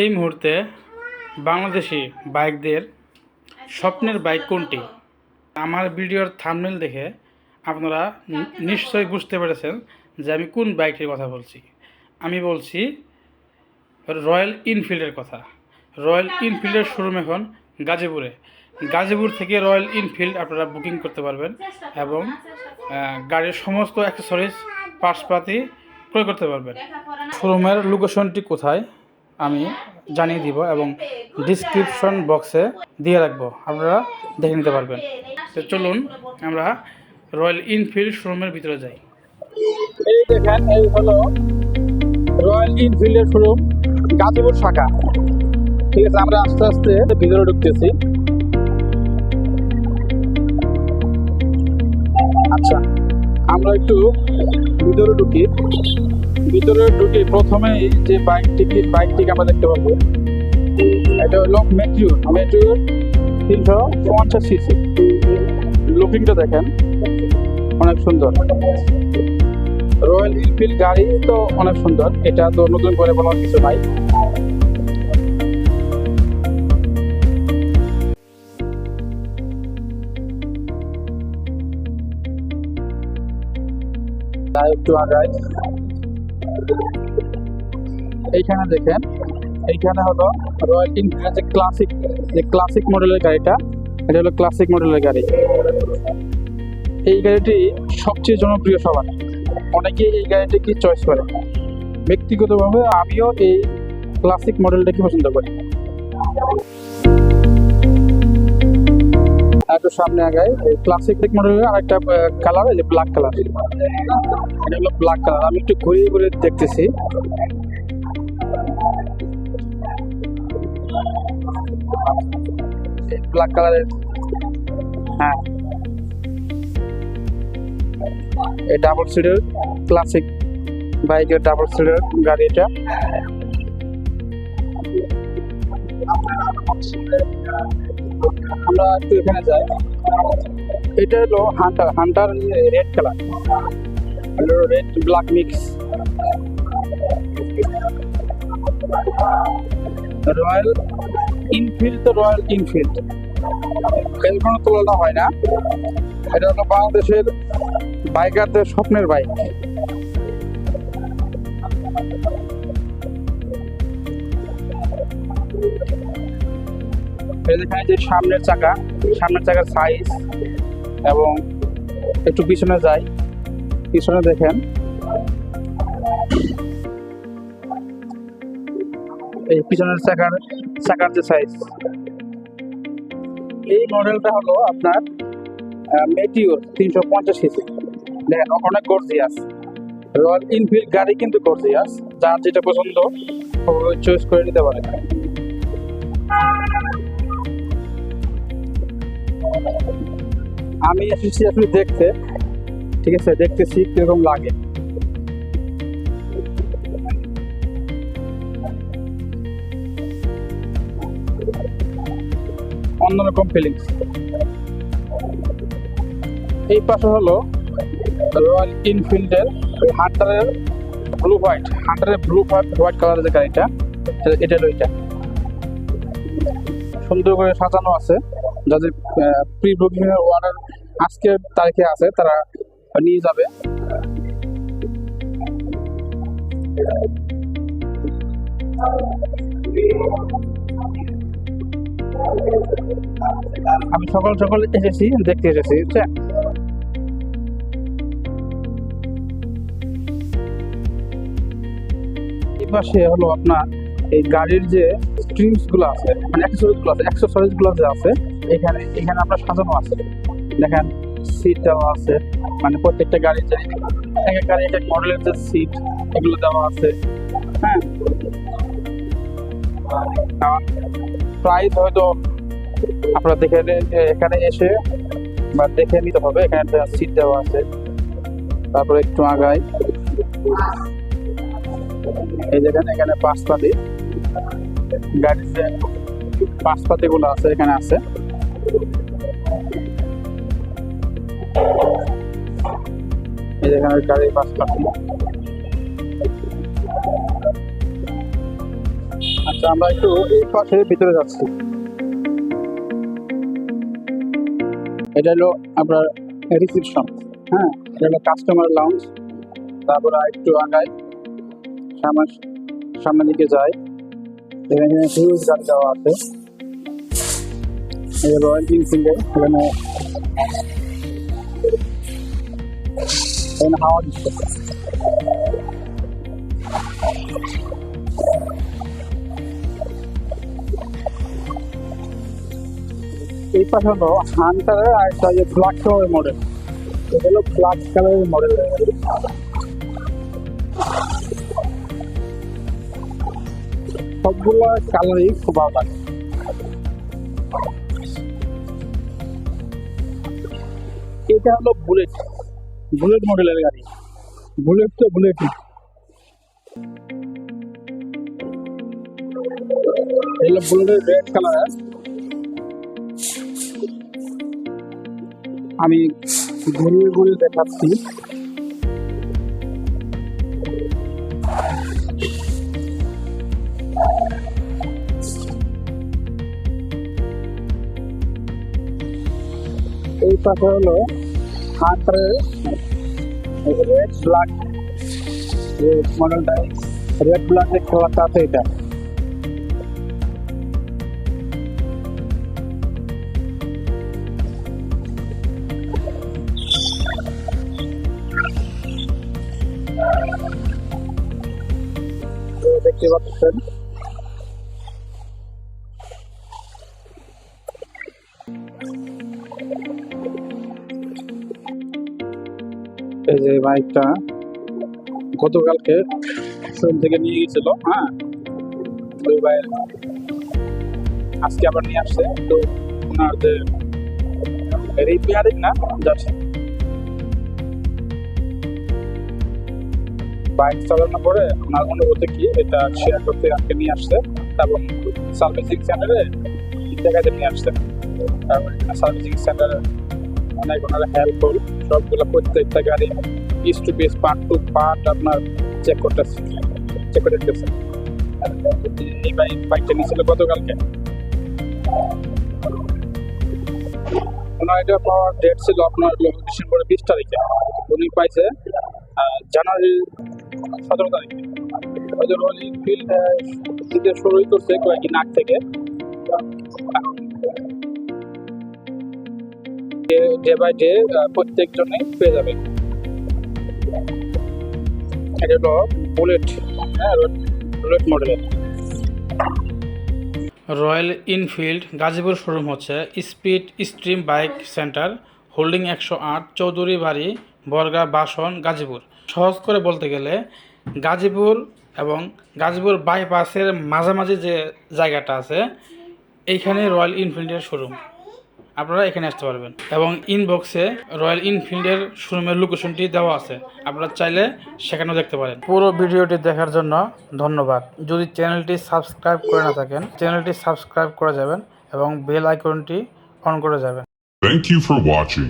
এই মুহূর্তে বাংলাদেশি বাইকদের স্বপ্নের বাইক কোনটি? আমার ভিডিওর থামনেল দেখে আপনারা নিশ্চয়ই বুঝতে পেরেছেন যে আমি কোন বাইকটির কথা বলছি। আমি বলছি রয়্যাল ইনফিল্ডের কথা। রয়্যাল ইনফিল্ডের শোরুম এখন গাজীপুরে। গাজীপুর থেকে রয়্যাল ইনফিল্ড আপনারা বুকিং করতে পারবেন এবং গাড়ির সমস্ত অ্যাক্সেসরিজ পার্টসপাতি ক্রয় করতে পারবেন। শোরুমের লোকেশনটি কোথায়? আমি জানিয়ে দিব এবং ডিসক্রিপশন বক্সে দিয়ে রাখব। আপনারা দেখে নিতে পারবেন। তো চলুন, আমরা রয়্যাল ইনফিল্ড শোরুমের ভিতরে যাই। এই দেখেন, এই হলো রয়্যাল ইনফিল্ডের শোরুম গাজীপুর শাখা। ঠিক আছে, আমরা আস্তে আস্তে ভিতরে ঢুকতেছি। আচ্ছা। আমরা একটু ভিতরে ঢুকি। ভিতরে ঢুকি প্রথমে যে বাইকটিকে বাইকটিকে আমরা দেখতে পাবো। এটা হলো মেট্রিওর মেট্রিওর তিনশো পঞ্চাশ সিসি লুকিংটা দেখেন। অনেক সুন্দর। রয়্যাল এনফিল্ড গাড়ি তো অনেক সুন্দর। এটা তো নতুন করে বলার কিছু নাই। একটু আগাই। এইখানে দেখেন, এইখানে হলো রয়্যাল এনফিল্ডের যে ক্লাসিক যে ক্লাসিক মডেলের গাড়িটা, এটা হলো ক্লাসিক মডেলের গাড়ি। এই গাড়িটি সবচেয়ে জনপ্রিয় সবার। অনেকে এই গাড়িটিকে চয়েস করে। ব্যক্তিগতভাবে আমিও এই ক্লাসিক মডেলটাকে পছন্দ করি। একটু সামনে আগাই ক্লাসিক মডেলের আরেকটা কালার এই যে ব্ল্যাক কালার এটা হলো ব্ল্যাক কালার আমি একটু ঘুরিয়ে ঘুরিয়ে দেখতেছি। ব্ল্যাক কালারের হ্যাঁ। এই ডাবল সিটের ক্লাসিক বাইকের ডাবল সিটের গাড়ি এটা। আমরা একটু এখানে যাই। এটা হলো Hunter. Hunter red colour. Red black mix. Royal Enfield তো রয়্যাল ইনফিল্ড এর কোনো তুলনা হয় না। এটা হলো বাংলাদেশের বাইকারদের স্বপ্নের বাইক। এই যে সামনের চাকা, সামনের চাকার সাইজ এবং একটু পিছনে যাই। পিছনে দেখেন। এই পিছনের চাকার চাকার যে সাইজ এই মডেলটা হলো আপনার মেটিওর তিনশো পঞ্চাশ সিসি দেখেন, অনেক গর্জিয়াস রয়্যাল ইনফিল্ড গাড়ি কিন্তু গর্জিয়াস যার যেটা পছন্দ চয়েস করে নিতে পারে আমি এসেছি আসলে দেখতে। ঠিক আছে দেখতেছি কীরকম লাগে। অন্যরকম ফিলিংস এই পাশে হলো রয়্যাল ইনফিল্ডের হান্টারের ব্লু হোয়াইট হান্টারের ব্লু হোয়াইট হোয়াইট কালারের যে গাড়িটা এটা- হলো এটা। সুন্দর করে সাজানো আছে। যাদের প্রি বুকিং এর অর্ডার আজকের তারিখে আছে, তারা নিয়ে যাবে। আমি সকাল সকাল এসেছি, দেখতে এসেছি এই পাশে হলো আপনার এই গাড়ির যে স্ট্রিমসগুলো আছে মানে অ্যাক্সেসরিজগুলো আছে অ্যাক্সেসরিজগুলো যে আছে এখানে এখানে আপনার সাজানো আছে। দেখেন সিট দেওয়া আছে। মানে প্রত্যেকটা গাড়ির যে এক এক গাড়ি, এক এক মডেলের যে সিট এগুলো দেওয়া আছে। হ্যাঁ? প্রাইস হয়তো আপনারা দেখে এখানে এসে বা দেখে নিতে হবে, এখানে সিট দেওয়া আছে। তারপরে একটু আগাই। এই দেখেন, এখানে পাঁচপাতি। গাড়ির যে পাঁচপাতি গুলো আছে, এখানে আছে। এই যেখানে গাড়ির পাঁচপাতি আচ্ছা তো আমরা একটু এই পাশে ভিতরে যাচ্ছি। এটা হলো আপনার রিসিপশন হ্যাঁ এটা হলো কাস্টমার লাউঞ্জ তারপরে একটু আগাই সামনে, সামনের দিকে যাই। এখানে হিউজ গাড়ি দেওয়া আছে। এই রয়্যাল এনফিল্ডের এখানে হাওয়া এই হলো আর একটা যে ব্ল্যাক কালারের মডেল এটা হলো ব্ল্যাক কালারের মডেল সবগুলো কালারই খুব ভালো এটা হলো বুলেট বুলেট মডেলের গাড়ি। বুলেট তো বুলেটই কালার আমি ঘুরিয়ে ঘুরিয়ে দেখাচ্ছি। এই পাশে হলো হান্টারের রেড ব্ল্যাক রেড মডেলটা রেড ব্ল্যাক যে খেলাটা আছে এটা তো দেখতে এই যে বাইকটা গতকালকে শোরুম থেকে নিয়ে গেছিল হ্যাঁ? ওই বাইক আজকে আবার নিয়ে আসছে, তো ওনার যে রিপেয়ারিং না যাচ্ছে বাইক চালানোর পরে ওনার অনুভূতি কি? এটা শেয়ার করতে আজকে নিয়ে আসছে, এবং সার্ভিসিং সেন্টারে জায়গাতে নিয়ে আসছে, তারপর সার্ভিসিং সেন্টারে অনেক ওনারা হেল্পফুল সবগুলো প্রত্যেকটা গাড়ি piece to piece part to part আপনার চেক করতেছে চেক করে দিতেছে এই বাইক বাইকটা নিয়েছিল গতকালকে। ওনার এটা পাওয়ার ডেট ছিল আপনার ডিসেম্বরের বিশ তারিখে। উনি পাইছে আহ, জানুয়ারির সতেরো তারিখে। ওদের দিতে শুরুই করছে কয়েকদিন আগ থেকে। ডে বাই ডে প্রত্যেকজনে পেয়ে যাবে। এটা বুলেট হ্যাঁ বুলেট মডেলের রয়্যাল ইনফিল্ড গাজীপুর শোরুম হচ্ছে speed stream bike centre holding একশো আট, চৌধুরী বাড়ি, বরগা বাসন, গাজীপুর। সহজ করে বলতে গেলে গাজীপুর এবং গাজীপুর বাইপাসের মাঝামাঝি যে জায়গাটা আছে, এইখানে রয়্যাল ইনফিল্ডের শোরুম আপনারা এখানে আসতে পারবেন। এবং ইনবক্সে রয়্যাল ইনফিল্ডের শোরুমের লোকেশনটি দেওয়া আছে। আপনারা চাইলে সেখানেও দেখতে পারেন। পুরো ভিডিওটি দেখার জন্য ধন্যবাদ। যদি চ্যানেলটি সাবস্ক্রাইব করে না থাকেন চ্যানেলটি সাবস্ক্রাইব করে যাবেন এবং বেল আইকনটি অন করে যাবেন। Thank you for watching.